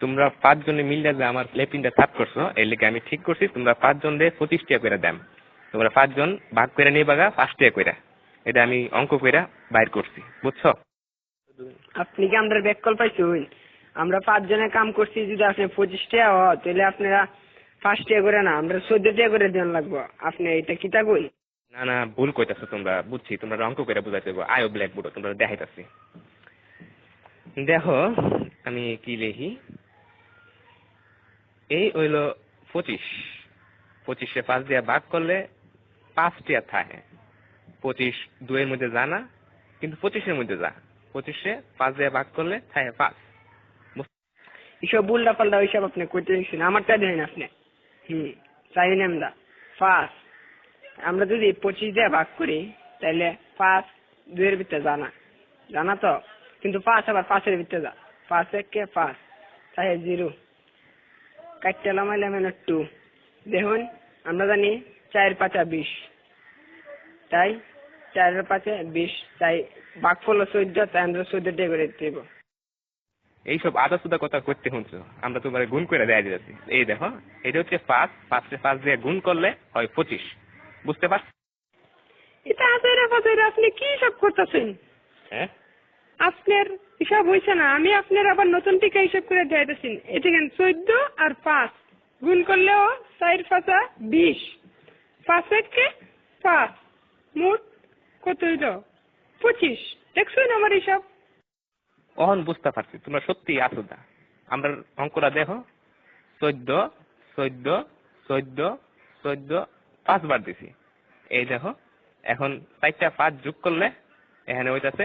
তোমরা পাঁচজনে মিললে যে আমার লেপিনটা থাপ করছ এর লেগে আমি ঠিক করছি তোমরা পাঁচজন দিয়ে পঁচিশ টাকা করে দাম তোমরা পাঁচজন ভাগ করে নিয়ে বাগা পাঁচ টাকা করে এটা আমি অঙ্ক করে বাইর করছি বুঝছ? আপনি কি আমরা ব্যাক কল পাইছুন? আমরা পাঁচজনে কাম করছি যদি আপনি পঁচিশ টাকা হয় তাহলে আপনারা পাঁচ টাকা করে না আমরা চোদ্দ টাকা করে দেন লাগবো। আপনি এটা কিতা কই? না না ভুল কইতাছো তোমরা বুঝছি তোমরা অঙ্ক করে বুঝাইতে হবে আয়ো ব্ল্যাক বোর্ড তোমরা দেখাইতাছি। দেখো আমি কি লিখি? এই হইল পঁচিশ। পঁচিশে পাঁচ দিয়া ভাগ করলে পাঁচ টিয়া থাকে। পঁচিশ দুয়ের মধ্যে যা না, কিন্তু পঁচিশের মধ্যে যা। পঁচিশে পাঁচ দিয়া ভাগ করলে থাকে পাঁচ। এসব উল্টা পাল্টা ওইসব আপনি করতে দিচ্ছেন আমারটা দেন আপনি। হুম, চাই আমরা পাঁচ। আমরা যদি পঁচিশ দিয়ে ভাগ করি তাহলে পাঁচ দুইয়ের ভিতরে জানা জানা তো? কিন্তু পাঁচ আবার পাঁচের ভিতরে যা। পাঁচ একে পাঁচ। তাই জিরো। কাটতে লামাইলাম টু দেখুন আমরা জানি চার পাঁচা বিশ তাই চারের পাঁচে বিশ তাই ভাগ ফলো চোদ্দ তাই আমরা চোদ্দ দিয়ে করে দেব এইসব আদা সুদা কথা করতে শুনছো আমরা তোমার গুণ করে দেয়া দিয়েছি এই দেখো এটা হচ্ছে পাঁচ পাঁচে পাঁচ দিয়ে গুণ করলে হয় পঁচিশ। বুঝতে পারছ? এটা হাজারে বাজারে আপনি কি সব করতেছেন? হ্যাঁ? আপনার হিসাব হয়েছে না, আমি আপনার আবার নতুন টিকা হিসাব করে দিতেছি এটা চোদ্দ আর পাঁচ। গুণ করলেও চার পাঁচা বিশ। পাঁচ একে পাঁচ। মোট কত হইল? পঁচিশ। দেখছেন আমার হিসাব? অহন বুঝতে পারছি, তোমরা সত্যি আছো না আমরা অঙ্করা দেখো। চোদ্দ চোদ্দ চোদ্দ চোদ্দ, পাঁচবার দিছি। এই দেখো, এখন চারটা পাঁচ যোগ করলে এখানে হইতাছে